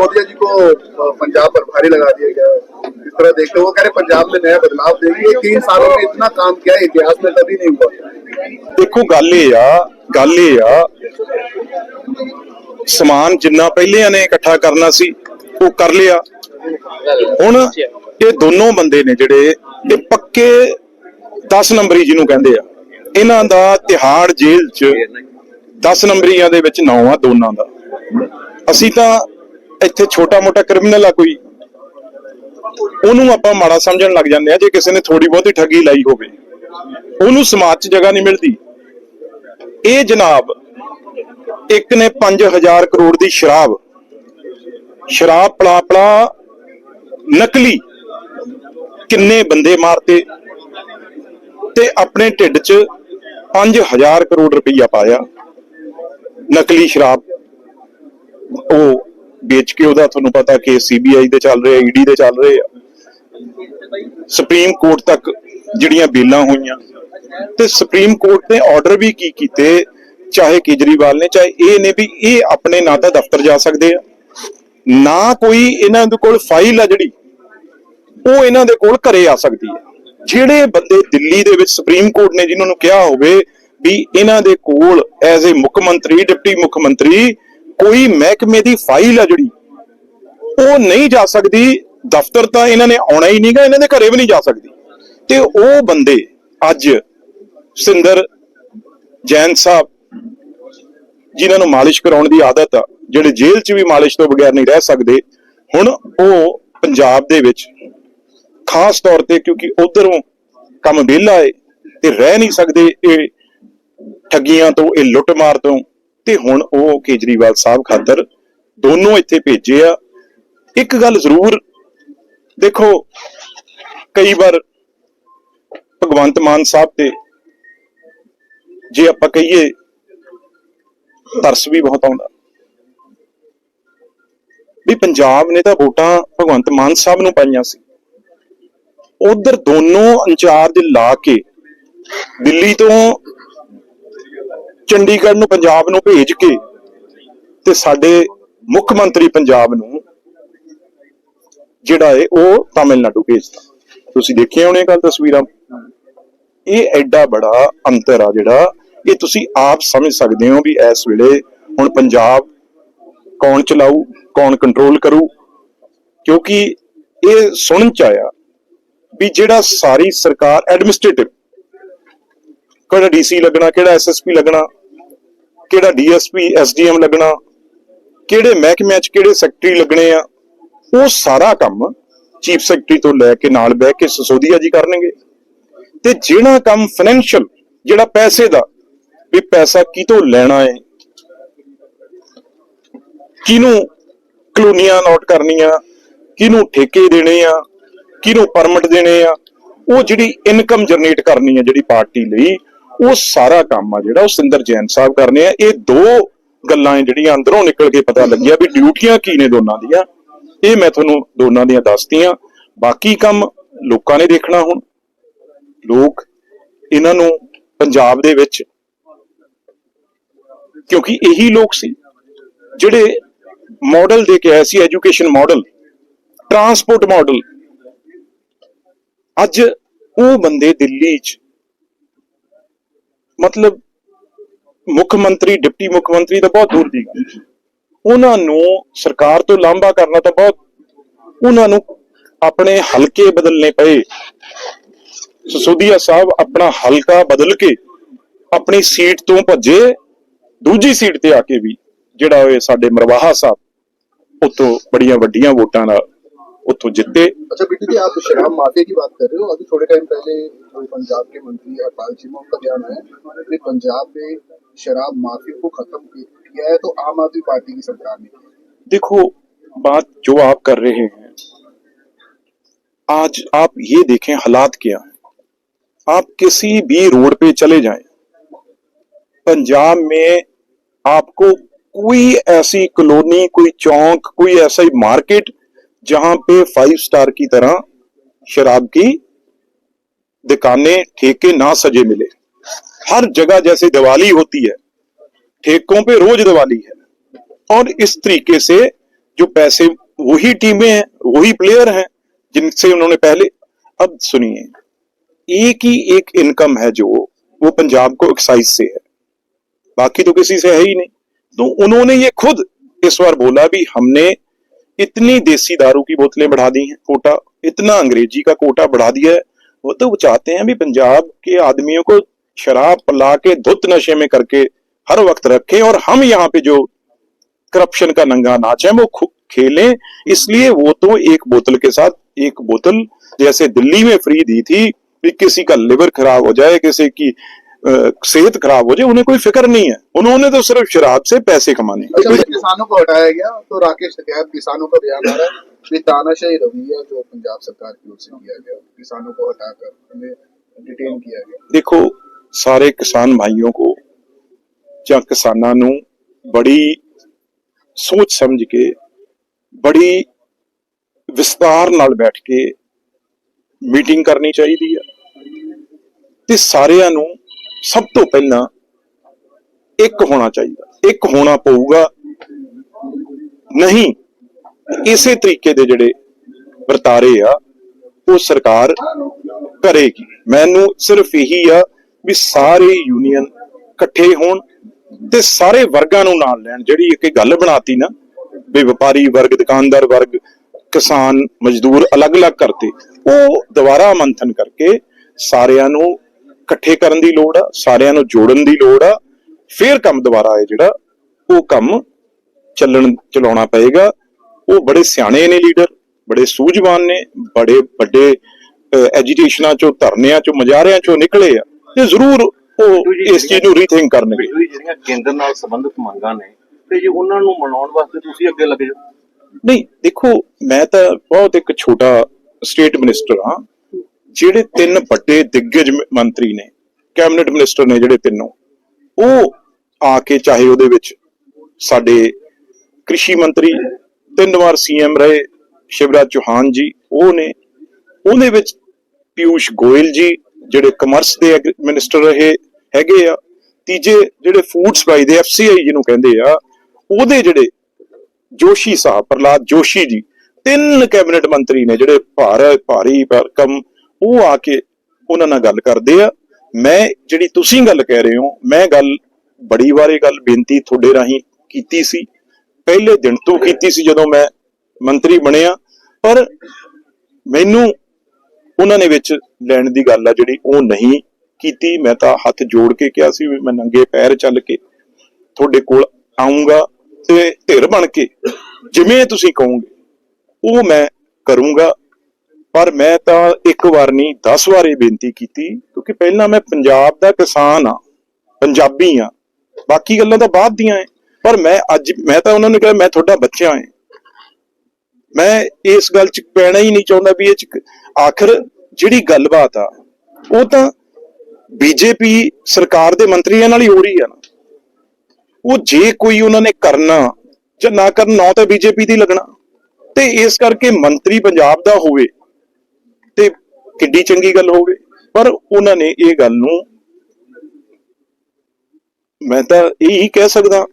सिसोदिया जी को अ, पंजाब पर भारी लगा दिया गया इस तरह देखते हो वो कह रहे पंजाब में नया बदलाव देंगे ये तीन सालों में इतना काम किया है इतिहास में कभी नहीं हुआ ਦੇਖੋ ਗੱਲ ਇਹ ਆ ਗੱਲ ਇਹ ਆ ਸਮਾਨ ਜਿੰਨਾ ਪਹਿਲਿਆਂ ਨੇ ਇਕੱਠਾ ਕਰਨਾ ਸੀ ਉਹ ਕਰ ਲਿਆ ਹੁਣ ਇਹ ਦੋਨੋਂ ਬੰਦੇ ਨੇ ਜਿਹੜੇ ਇਹ ਪੱਕੇ 10 ਨੰਬਰੀ ਜਿਹਨੂੰ ਕਹਿੰਦੇ ਆ ਇਹਨਾਂ ਦਾ ਤਿਹਾੜ ਜੇਲ੍ਹ 'ਚ 10 ਨੰਬਰੀਆਂ ਦੇ ਵਿੱਚ ਨਾਂ ਆ ਦੋਨਾਂ ਦਾ ਅਸੀਂ ਤਾਂ ਇੱਥੇ ਛੋਟਾ-ਮੋਟਾ ਕ੍ਰਿਮੀਨਲ ਆ ਕੋਈ, ਉਹਨੂੰ ਆਪਾਂ ਮਾੜਾ ਸਮਝਣ ਲੱਗ ਜਾਂਦੇ ਆ ਜੇ ਕਿਸੇ ਨੇ ਥੋੜੀ ਬਹੁਤੀ ਠੱਗੀ ਲਾਈ ਹੋਵੇ। ਉਹਨੂੰ ਸਮਾਜ 'ਚ ਜਗ੍ਹਾ ਨਹੀਂ ਮਿਲਦੀ। ਇਹ ਜਨਾਬ ਇੱਕ ਨੇ 5000 ਕਰੋੜ ਦੀ ਸ਼ਰਾਬ ਸ਼ਰਾਬ ਪਲਾ ਪਲਾ ਨਕਲੀ ਕਿੰਨੇ ਬੰਦੇ ਮਾਰਤੇ ਤੇ ਆਪਣੇ ਢਿੱਡ 'ਚ 5000 ਕਰੋੜ ਰੁਪਈਆ ਪਾਇਆ। ਨਕਲੀ ਸ਼ਰਾਬ, ਉਹ ਵੇਚ ਕੇ ਉਹਦਾ ਤੁਹਾਨੂੰ ਪਤਾ ਕਿ ਸੀਬੀਆਈ ਦੇ ਚੱਲ ਰਹੇ ਈਡੀ ਦੇ ਚੱਲ ਰਹੇ ਆ। ਸੁਪਰੀਮ ਕੋਰਟ ਤੱਕ ਜਿਹੜੀਆਂ ਬੇਲਾਂ ਹੋਈਆਂ। ਤੇ ਸੁਪਰੀਮ ਕੋਰਟ ਨੇ ਆਰਡਰ ਵੀ ਕੀ ਕੀਤੇ, ਚਾਹੇ ਕੇਜਰੀਵਾਲ ਨੇ, ਚਾਹੇ ਇਹ ਨੇ ਵੀ ਇਹ ਆਪਣੇ ਨਾਂ ਦਾ ਦਫ਼ਤਰ ਜਾ ਸਕਦੇ ਆ। ਨਾ ਕੋਈ ਇਹਨਾਂ ਦੇ ਕੋਲ ਫਾਈਲ ਆ ਜਿਹੜੀ, ਉਹ ਇਹਨਾਂ ਦੇ ਕੋਲ ਘਰੇ ਆ ਸਕਦੀ ਹੈ ਜਿਹੜੇ ਬੰਦੇ ਦਿੱਲੀ ਦੇ ਵਿੱਚ ਸੁਪਰੀਮ ਕੋਰਟ ਨੇ ਜਿਨ੍ਹਾਂ ਨੂੰ ਕਿਹਾ ਹੋਵੇ ਵੀ ਇਹਨਾਂ ਦੇ ਕੋਲ ਐਜ਼ ਅ ਮੁੱਖ ਮੰਤਰੀ, ਡਿਪਟੀ ਮੁੱਖ ਮੰਤਰੀ ਕੋਈ ਮਹਿਕਮੇ ਦੀ ਫਾਈਲ ਆ ਜਿਹੜੀ, ਉਹ ਨਹੀਂ ਜਾ ਸਕਦੀ, ਦਫ਼ਤਰ ਤਾਂ ਇਹਨਾਂ ਨੇ ਆਉਣਾ ਹੀ ਨਹੀਂਗਾ, ਇਹਨਾਂ ਦੇ ਘਰੇ ਵੀ ਨਹੀਂ ਜਾ ਸਕਦੀ। ਤੇ ਉਹ ਬੰਦੇ ਅੱਜ ਸਿੰਦਰ ਜੈਨ ਸਾਹਿਬ, ਜਿਨ੍ਹਾਂ ਨੂੰ ਮਾਲਿਸ਼ ਕਰਾਉਣ ਦੀ ਆਦਤ ਆ, ਜਿਹੜੇ ਜੇਲ੍ਹ 'ਚ ਵੀ ਮਾਲਿਸ਼ ਤੋਂ ਬਗੈਰ ਨਹੀਂ ਰਹਿ ਸਕਦੇ, ਹੁਣ ਉਹ ਪੰਜਾਬ ਦੇ ਵਿੱਚ ਖਾਸ ਤੌਰ ਤੇ ਕਿਉਂਕਿ ਉਧਰੋਂ ਕੰਮ ਵਿਹਲਾ ਏ, ਤੇ ਰਹਿ ਨਹੀਂ ਸਕਦੇ, ਇਹ ਠੱਗੀਆਂ ਤੋਂ, ਇਹ ਲੁੱਟਮਾਰ ਤੋਂ ਤੇ ਹੁਣ ਉਹ ਕੇਜਰੀਵਾਲ ਸਾਹਿਬ ਖਾਤਰ ਦੋਨੋਂ ਇੱਥੇ ਭੇਜੇ ਆ। ਇੱਕ ਗੱਲ ਜ਼ਰੂਰ ਦੇਖੋ, ਕਈ ਵਾਰ ਭਗਵੰਤ ਮਾਨ ਸਾਹਿਬ ਤੇ ਜੇ ਆਪਾਂ ਕਹੀਏ, ਤਰਸ ਵੀ ਬਹੁਤ ਆਉਂਦਾ। ਵੀ ਪੰਜਾਬ ਨੇ ਤਾਂ ਵੋਟਾਂ ਭਗਵੰਤ ਮਾਨ ਸਾਹਿਬ ਨੂੰ ਪਾਈਆਂ ਸੀ। ਉਧਰ ਦੋਨੋਂ ਇੰਚਾਰਜ ਲਾ ਕੇ ਦਿੱਲੀ ਤੋਂ ਚੰਡੀਗੜ੍ਹ ਨੂੰ, ਪੰਜਾਬ ਨੂੰ ਭੇਜ ਕੇ ਤੇ ਸਾਡੇ ਮੁੱਖ ਮੰਤਰੀ ਪੰਜਾਬ ਨੂੰ ਜਿਹੜਾ ਹੈ ਉਹ ਤਾਮਿਲਨਾਡੂ ਭੇਜਤਾ। ਤੁਸੀਂ ਦੇਖਿਆ ਹੋਣੇ ਕੱਲ ਤਸਵੀਰਾਂ। ਇਹ ਐਡਾ ਬੜਾ ਅੰਤਰ ਆ ਜਿਹੜਾ, ਇਹ ਤੁਸੀਂ ਆਪ ਸਮਝ ਸਕਦੇ ਹੋ ਵੀ ਇਸ ਵੇਲੇ ਹੁਣ ਪੰਜਾਬ ਕੌਣ ਚਲਾਊ, ਕੌਣ ਕੰਟਰੋਲ ਕਰੂ? ਕਿਉਂਕਿ ਇਹ ਸੁਣਨ ਚ ਆਇਆ ਵੀ ਜਿਹੜਾ ਸਾਰੀ ਸਰਕਾਰ ਐਡਮਿਨਿਸਟ੍ਰੇਟਿਵ ਕਿਹੜਾ ਡੀਸੀ ਲੱਗਣਾ, ਕਿਹੜਾ ਐਸਐਸਪੀ ਲੱਗਣਾ, ਕਿਹੜਾ ਡੀਐਸਪੀ ਐਸਡੀਐਮ ਲੱਗਣਾ, ਕਿਹੜੇ ਮਹਿਕਮਿਆਂ 'ਚ ਕਿਹੜੇ ਸੈਕਟਰੀ ਲੱਗਣੇ ਆ, ਉਹ ਸਾਰਾ ਕੰਮ ਚੀਫ ਸੈਕਟਰੀ ਤੋਂ ਲੈ ਕੇ ਨਾਲ ਬਹਿ ਕੇ ਸਸੋਦੀਆ ਜੀ ਕਰਨਗੇ। ਤੇ ਜਿਹੜਾ ਕੰਮ ਫਾਈਨੈਂਸ਼ੀਅਲ ਜਿਹੜਾ ਪੈਸੇ ਦਾ, ਵੀ ਪੈਸਾ ਕਿਤੋਂ ਲੈਣਾ ਹੈ, ਕਿਹਨੂੰ ਕਲੋਨੀਆਂ ਨੋਟ ਕਰਨੀਆਂ, ਕਿਹਨੂੰ ਠੇਕੇ ਦੇਣੇ ਆ, ਕਿਹਨੂੰ ਪਰਮਿਟ ਦੇਣੇ ਆ, ਉਹ ਜਿਹੜੀ ਇਨਕਮ ਜਨਰੇਟ ਕਰਨੀ ਆ ਜਿਹੜੀ ਪਾਰਟੀ ਲਈ ਉਹ ਸਾਰਾ ਕੰਮ ਆ ਜਿਹੜਾ ਉਹ ਸਿੰਦਰ ਜੈਨ ਸਾਹਿਬ ਕਰਨੇ ਆ। ਇਹ ਦੋ ਗੱਲਾਂ ਜਿਹੜੀਆਂ ਅੰਦਰੋਂ ਨਿਕਲ ਕੇ ਪਤਾ ਲੱਗਿਆ ਵੀ ਡਿਊਟੀਆਂ ਕੀ ਨੇ ਦੋਨਾਂ ਦੀਆਂ। ਇਹ ਮੈਂ ਤੁਹਾਨੂੰ ਦੋਨਾਂ ਦੀਆਂ ਦੱਸਤੀਆਂ। ਬਾਕੀ ਕੰਮ ਲੋਕਾਂ ਨੇ ਦੇਖਣਾ ਹੁਣ। ਲੋਕ ਇਹਨਾਂ ਨੂੰ ਪੰਜਾਬ ਦੇ ਵਿੱਚ ਕਿਉਂਕਿ ਇਹੀ ਲੋਕ ਸੀ ਜਿਹੜੇ ਮਾਡਲ ਦੇ ਕੇ ਆਏ ਸੀ ਐਜੂਕੇਸ਼ਨ ਮਾਡਲ ਟਰਾਂਸਪੋਰਟ ਮਾਡਲ ਅੱਜ ਉਹ ਬੰਦੇ ਦਿੱਲੀ 'ਚ ਮਤਲਬ ਮੁੱਖ ਮੰਤਰੀ, ਡਿਪਟੀ ਮੁੱਖ ਮੰਤਰੀ ਤਾਂ ਬਹੁਤ ਦੂਰ ਦੀ ਗੱਲ। ਉਹਨਾਂ ਨੂੰ ਸਰਕਾਰ ਤੋਂ ਲਾਂਭਾ ਕਰਨਾ ਤਾਂ ਬਹੁਤ ਉਹਨਾਂ ਨੂੰ ਆਪਣੇ ਹਲਕੇ ਬਦਲਨੇ ਪਏ ਸਸੋਦੀਆ ਸਾਹਿਬ ਆਪਣਾ ਹਲਕਾ ਬਦਲ ਕੇ ਆਪਣੀ ਸੀਟ ਤੋਂ ਭੱਜੇ, ਦੂਜੀ ਸੀਟ ਤੇ ਆ ਕੇ ਵੀ ਜਿਹੜਾ ਉਹ ਸਾਡੇ ਮਰਵਾਹਾ ਸਾਹਿਬ, ਉਤੋਂ ਬੜੀਆਂ ਵੱਡੀਆਂ ਵੋਟਾਂ ਨਾਲ ਉੱਥੋਂ ਜਿੱਤੇ अच्छा बिट्टू जी आप शराब माफिया की बात कर रहे हो अभी थोड़े टाइम पहले जो पंजाब के मंत्री हरपाल चीमा का बयान आया कि पंजाब में शराब माफिया को खत्म किया है तो आम आदमी पार्टी की सरकार ने किया। देखो बात जो आप कर रहे हैं आज आप ये देखें हालात क्या है आप किसी भी रोड पे चले जाएं पंजाब में आपको कोई ऐसी कॉलोनी कोई चौक कोई ऐसा मार्केट जहाँ पे फाइव स्टार की तरह शराब की दुकानें, ठेके ना सजे मिले। हर जगह जैसे दिवाली होती है, ठेकों पे रोज दिवाली है। और इस तरीके से जो पैसे, वही टीमें हैं, वही प्लेयर हैं, जिनसे उन्होंने पहले, अब सुनिए। एक ही एक इनकम है जो, वो पंजाब को एक्साइज से है। बाकी तो किसी से है ही नहीं। तो उन्होंने ये खुद इस बार बोला भी, हमने इतनी देसी दारू की बोतलें बढ़ा दी हैं, कोटा, इतना अंग्रेज़ी का कोटा बढ़ा दिया है। वो तो वो चाहते हैं भी पंजाब के आदमियों को शराब पिला के धुत नशे में करके हर वक्त रखें और हम यहाँ पे जो करप्शन का नंगा नाच है, वो खेलें। इसलिए वो तो एक बोतल के साथ एक बोतल जैसे दिल्ली में फ्री दी थी कि किसी का लिवर खराब हो जाए, किसी की सेहत खराब हो जाए उन्हें कोई फिक्र नहीं है उन्होंने तो सिर्फ शराब से पैसे कमाने अच्छा, किसानों को हटाया गया तो राकेश सखैब किसानों का बयान आ रहा है कि तानाशाही रवैया जो पंजाब सरकार की ओर से किया गया किसानों को हटाकर उन्हें ਡਿਟੇਨ ਕੀਤਾ ਗਿਆ ਦੇਖੋ ਸਾਰੇ ਕਿਸਾਨ ਭਾਈयों को ਜਾਂ ਕਿਸਾਨਾਂ ਨੂੰ ਬੜੀ ਸੋਚ ਸਮਝ ਕੇ ਬੜੀ ਵਿਸਤਾਰ ਨਾਲ ਬੈਠ ਕੇ ਮੀਟਿੰਗ ਕਰਨੀ ਚਾਹੀਦੀ ਹੈ ਤੇ ਸਾਰਿਆਂ ਨੂੰ ਸਭ ਤੋਂ ਪਹਿਲਾਂ ਇੱਕ ਹੋਣਾ ਚਾਹੀਦਾ, ਇੱਕ ਹੋਣਾ ਪਊਗਾ। ਨਹੀਂ, ਇਸੇ ਤਰੀਕੇ ਦੇ ਜਿਹੜੇ ਵਰਤਾਰੇ ਆ, ਉਹ ਸਰਕਾਰ ਕਰੇਗੀ। ਮੈਨੂੰ ਸਿਰਫ ਇਹੀ ਆ ਵੀ ਸਾਰੇ ਯੂਨੀਅਨ ਇਕੱਠੇ ਹੋਣ ਤੇ ਸਾਰੇ ਵਰਗਾਂ ਨੂੰ ਨਾਲ ਲੈਣ। ਜਿਹੜੀ ਇੱਕ ਗੱਲ ਬਣਾਤੀ ਨਾ, ਵੀ ਵਪਾਰੀ ਵਰਗ, ਦੁਕਾਨਦਾਰ ਵਰਗ, ਕਿਸਾਨ, ਮਜ਼ਦੂਰ ਅਲੱਗ-ਅਲੱਗ ਕਰਤੇ, ਉਹ ਦੁਬਾਰਾ ਮੰਥਨ ਕਰਕੇ ਸਾਰਿਆਂ ਨੂੰ ਇਕੱਠੇ ਕਰਨ ਦੀ ਲੋੜ ਆ ਸਾਰਿਆਂ ਨੂੰ ਜੋੜਨ ਦੀ ਲੋੜ ਆ। ਫੇਰ ਕੰਮ ਦੁਬਾਰਾ ਹੈ ਜਿਹੜਾ ਉਹ ਕੰਮ ਚੱਲਣ ਚਲਾਉਣਾ ਪਏਗਾ। ਉਹ ਬੜੇ ਸਿਆਣੇ ਨੇ ਲੀਡਰ ਬੜੇ ਸੂਝਵਾਨ ਨੇ ਬੜੇ ਵੱਡੇ ਐਜੀਟੇਸ਼ਨਾਂ ਚੋਂ ਧਰਨਿਆਂ ਚੋਂ ਮਜਾਰਿਆਂ ਚੋਂ ਨਿਕਲੇ ਆ। ਤੇ ਜ਼ਰੂਰ ਉਹ ਇਸ ਚੀਜ਼ ਨੂੰ ਰੀਥਿੰਕ ਕਰਨਗੇ। ਜਿਹੜੀਆਂ ਕੇਂਦਰ ਨਾਲ ਸੰਬੰਧਿਤ ਮੰਗਾਂ ਨੇ ਤੇ ਜੇ ਉਹਨਾਂ ਨੂੰ ਮਨਾਉਣ ਵਾਸਤੇ ਤੁਸੀਂ ਅੱਗੇ ਲੱਗੇ ਜਾਓ ਨਹੀਂ ਦੇਖੋ ਮੈਂ ਤਾਂ ਬਹੁਤ ਇੱਕ ਛੋਟਾ ਸਟੇਟ ਮਿਨਿਸਟਰ ਹਾਂ। ਜਿਹੜੇ ਤਿੰਨ ਵੱਡੇ ਦਿੱਗਜ ਮੰਤਰੀ ਨੇ, ਕੈਬਨਿਟ ਮਿਨਿਸਟਰ ਨੇ ਜਿਹੜੇ ਤਿੰਨੋਂ, ਉਹ ਆ ਕੇ ਚਾਹੇ ਉਹਦੇ ਵਿੱਚ ਸਾਡੇ ਕ੍ਰਿਸ਼ੀ ਮੰਤਰੀ, ਤਿੰਨ ਵਾਰ ਸੀਐਮ ਰਹੇ, ਸ਼ਿਵਰਾਜ ਚੌਹਾਨ ਜੀ, ਉਹ ਨੇ, ਉਹਦੇ ਵਿੱਚ ਪਿਊਸ਼ ਗੋਇਲ ਜੀ, ਜਿਹੜੇ ਕਮਰਸ ਦੇ ਮਿਨਿਸਟਰ ਰਹੇ, ਹੈਗੇ ਆ, ਤੀਜੇ ਜਿਹੜੇ ਫੂਡ ਸਪਲਾਈ ਦੇ ਐਫਸੀਆਈ ਜਿਹਨੂੰ ਕਹਿੰਦੇ ਆ, ਉਹਦੇ ਜਿਹੜੇ ਜੋਸ਼ੀ ਸਾਹਿਬ ਪ੍ਰਲਾਦ ਜੋਸ਼ੀ ਜੀ, ਤਿੰਨ ਕੈਬਨਿਟ ਮੰਤਰੀ ਨੇ ਜਿਹੜੇ ਭਾਰ, ਭਾਰੀ ਭਰਕਮ ਉਹ ਆ ਕੇ ਉਹਨਾਂ ਨਾਲ ਗੱਲ ਕਰਦੇ ਆ। ਮੈਂ ਜਿਹੜੀ ਤੁਸੀਂ ਗੱਲ ਕਹਿ ਰਹੇ ਹੋ, ਮੈਂ ਗੱਲ ਬੜੀ ਵਾਰੀ ਗੱਲ ਬੇਨਤੀ ਤੁਹਾਡੇ ਰਾਹੀਂ ਕੀਤੀ ਸੀ। ਪਹਿਲੇ ਦਿਨ ਤੋਂ ਕੀਤੀ ਸੀ ਜਦੋਂ ਮੈਂ ਮੰਤਰੀ ਬਣਿਆ। ਪਰ ਮੈਨੂੰ ਉਹਨਾਂ ਨੇ ਵਿੱਚ ਲੈਣ ਦੀ ਗੱਲ ਆ ਜਿਹੜੀ ਉਹ ਨਹੀਂ ਕੀਤੀ। ਮੈਂ ਤਾਂ ਹੱਥ ਜੋੜ ਕੇ ਕਿਹਾ ਸੀ ਵੀ ਮੈਂ ਨੰਗੇ ਪੈਰ ਚੱਲ ਕੇ ਤੁਹਾਡੇ ਕੋਲ ਆਉਂਗਾ ਤੇ ਧਿਰ ਬਣ ਕੇ ਜਿਵੇਂ ਤੁਸੀਂ ਕਹੋਗੇ, ਉਹ ਮੈਂ ਕਰੂੰਗਾ। ਪਰ ਮੈਂ ਤਾਂ ਇੱਕ ਵਾਰ ਨਹੀਂ 10 ਵਾਰ ਬੇਨਤੀ ਕੀਤੀ, ਕਿਉਂਕਿ ਪਹਿਲਾਂ ਮੈਂ ਪੰਜਾਬ ਦਾ ਕਿਸਾਨ ਆ ਪੰਜਾਬੀ ਆ ਬਾਕੀ ਗੱਲਾਂ ਤਾਂ ਬਾਅਦ ਦੀਆਂ ਐ। ਪਰ ਮੈਂ ਅੱਜ, ਮੈਂ ਤਾਂ ਉਹਨਾਂ ਨੂੰ ਕਿਹਾ, ਮੈਂ ਤੁਹਾਡਾ ਬੱਚਾ ਐ। ਮੈਂ ਇਸ ਗੱਲ 'ਚ ਪੈਣਾ ਹੀ ਨਹੀਂ ਚਾਹੁੰਦਾ ਵੀ ਇਹ 'ਚ ਆਖਰ ਜਿਹੜੀ ਗੱਲਬਾਤ ਆ, ਉਹ ਤਾਂ ਬੀਜੇਪੀ ਸਰਕਾਰ ਦੇ ਮੰਤਰੀਆਂ ਨਾਲ ਹੀ ਹੋ ਰਹੀ ਆ ਨਾ। ਉਹ ਜੇ ਕੋਈ ਉਹਨਾਂ ਨੇ ਕਰਨਾ, ਜਾਂ ਨਾ ਕਰਨ, ਨਾ ਤਾਂ ਬੀਜੇਪੀ ਦੀ ਲੱਗਣਾ। ਤੇ ਇਸ ਕਰਕੇ ਮੰਤਰੀ ਪੰਜਾਬ ਦਾ ਹੋਵੇ ਤੇ ਕਿੱਡੀ ਚੰਗੀ ਗੱਲ ਹੋਵੇ। ਪਰ ਉਹਨਾਂ ਨੇ ਇਹ ਗੱਲ ਨੂੰ ਮੈਂ ਤਾਂ ਇਹੀ ਕਹਿ ਸਕਦਾ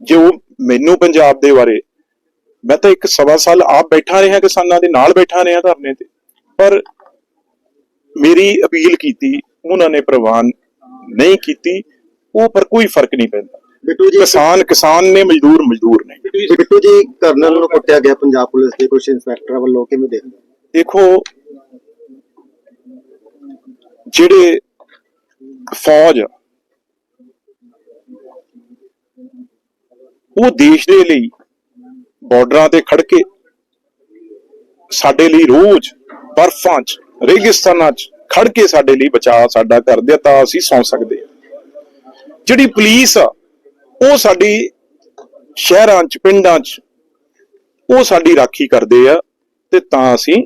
ਜੋ ਮੈਨੂੰ ਪੰਜਾਬ ਦੇ ਬਾਰੇ ਮੈਂ ਤਾਂ ਇੱਕ ਸਵਾ ਸਾਲ ਆਪ ਬੈਠਾ ਰਿਹਾ ਕਿਸਾਨਾਂ ਦੇ ਨਾਲ ਬੈਠਾ ਰਿਹਾ ਧਰਨੇ ਤੇ। ਪਰ ਮੇਰੀ ਅਪੀਲ ਕੀਤੀ ਉਹਨਾਂ ਨੇ ਪ੍ਰਵਾਨ ਨਹੀਂ ਕੀਤੀ ਉਹ ਪਰ ਕੋਈ ਫ਼ਰਕ ਨਹੀਂ ਪੈਂਦਾ। ਬਿੱਟੂ ਜੀ ਕਿਸਾਨ ਕਿਸਾਨ ਨੇ ਮਜ਼ਦੂਰ ਮਜ਼ਦੂਰ ਨੇ। ਬਿੱਟੂ ਜੀ ਕਰਨਲ ਨੂੰ ਕੁੱਟਿਆ ਗਿਆ ਪੰਜਾਬ ਪੁਲਿਸ ਦੇ ਕੁਝ ਇੰਸਪੈਕਟਰਾਂ ਵੱਲੋਂ ਕਿਵੇਂ ਦੇਖਦੇ? ਦੇਖੋ, ਜਿਹੜੇ ਫੌਜ ਉਹ ਦੇਸ਼ ਦੇ ਲਈ ਬਾਰਡਰਾਂ ਤੇ ਖੜ ਕੇ ਸਾਡੇ ਲਈ ਰੋਜ਼ ਬਰਫਾਂ 'ਚ, ਰੇਗਿਸਤਾਨਾਂ 'ਚ ਖੜ ਕੇ ਸਾਡੇ ਲਈ ਬਚਾਅ ਸਾਡਾ ਕਰਦੇ ਆ, ਤਾਂ ਅਸੀਂ ਸੌਂ ਸਕਦੇ ਆ। ਜਿਹੜੀ ਪੁਲਿਸ ਆ, ਉਹ ਸਾਡੀ ਸ਼ਹਿਰਾਂ 'ਚ, ਪਿੰਡਾਂ 'ਚ, ਉਹ ਸਾਡੀ ਰਾਖੀ ਕਰਦੇ ਆ ਤੇ ਤਾਂ ਅਸੀਂ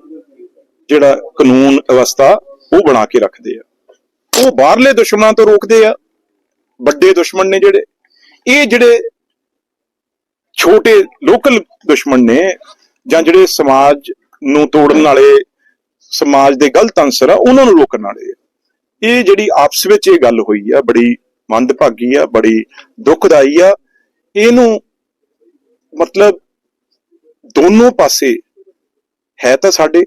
ਜਿਹੜਾ ਕਾਨੂੰਨ ਅਵਸਥਾ ਉਹ ਬਣਾ ਕੇ ਰੱਖਦੇ ਆ। ਉਹ ਬਾਹਰਲੇ ਦੁਸ਼ਮਣਾਂ ਤੋਂ ਰੋਕਦੇ ਆ, ਵੱਡੇ ਦੁਸ਼ਮਣ ਨੇ ਜਿਹੜੇ। ਇਹ ਜਿਹੜੇ ਛੋਟੇ ਲੋਕਲ ਦੁਸ਼ਮਣ ਨੇ ਜਾਂ ਜਿਹੜੇ ਸਮਾਜ ਨੂੰ ਤੋੜਨ ਵਾਲੇ, ਸਮਾਜ ਦੇ ਗਲਤ ਅੰਸਰ ਆ, ਉਹਨਾਂ ਨੂੰ ਰੋਕਣ ਵਾਲੇ ਆ। ਇਹ ਜਿਹੜੀ ਆਪਸ ਵਿੱਚ ਇਹ ਗੱਲ ਹੋਈ ਆ, ਬੜੀ ਮੰਦਭਾਗੀ ਆ, ਬੜੀ ਦੁਖਦਾਈ ਆ। ਇਹਨੂੰ ਮਤਲਬ ਦੋਨੋਂ ਪਾਸੇ ਹੈ ਤਾਂ ਸਾਡੇ।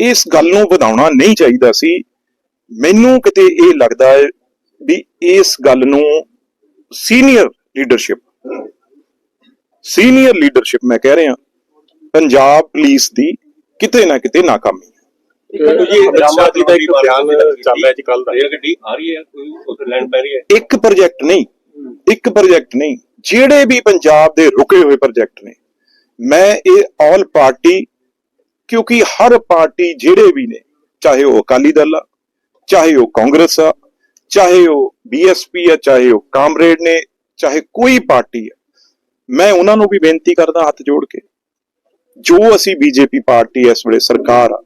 ਇਸ ਗੱਲ ਨੂੰ ਵਧਾਉਣਾ ਨਹੀਂ ਚਾਹੀਦਾ ਸੀ। ਮੈਨੂੰ ਕਿਤੇ ਇਹ ਲੱਗਦਾ ਹੈ ਵੀ ਇਸ ਗੱਲ ਨੂੰ ਸੀਨੀਅਰ ਲੀਡਰਸ਼ਿਪ ਸੀਨੀਅਰ ਲੀਡਰਸ਼ਿਪ ਮੈਂ ਕਹਿ ਰਿਹਾ ਪੰਜਾਬ ਪੁਲਿਸ ਦੀ ਕਿਤੇ ਨਾ ਕਿਤੇ ਨਾਕਾਮੀ ਹੈ। ਜੀ ਰਾਮਾਦੀ ਦਾ ਇੱਕ ਬਿਆਨ ਚੱਲ ਰਿਹਾ ਜੀ ਕੱਲ ਦਾ। ਰੇਲ ਗੱਡੀ ਆ ਰਹੀ ਹੈ ਕੋਈ ਉੱਥੇ ਲੈਂਡ ਪੈ ਰਹੀ ਹੈ। ਇੱਕ ਪ੍ਰੋਜੈਕਟ ਨਹੀਂ ਇੱਕ ਪ੍ਰੋਜੈਕਟ ਨਹੀਂ ਜਿਹੜੇ ਵੀ ਪੰਜਾਬ ਦੇ ਰੁਕੇ ਹੋਏ ਪ੍ਰੋਜੈਕਟ ਨੇ ਮੈਂ ਇਹ ਆਲ ਪਾਰਟੀ ਕਿਉਂਕਿ ਹਰ ਪਾਰਟੀ ਜਿਹੜੇ ਵੀ ਨੇ, ਚਾਹੇ ਉਹ ਅਕਾਲੀ ਦਲ ਆ, ਚਾਹੇ ਉਹ ਕਾਂਗਰਸ ਆ, ਚਾਹੇ ਉਹ ਬੀਐਸਪੀ ਆ, ਚਾਹੇ ਉਹ ਕਾਮਰੇਡ ਨੇ, ਚਾਹੇ ਕੋਈ ਪਾਰਟੀ ਆ, ਮੈਂ ਉਹਨਾਂ ਨੂੰ ਵੀ ਬੇਨਤੀ ਕਰਦਾ ਹੱਥ ਜੋੜ ਕੇ, ਜੋ ਅਸੀਂ ਬੀਜੇਪੀ ਪਾਰਟੀ ਇਸ ਵੇਲੇ ਸਰਕਾਰ ਆ,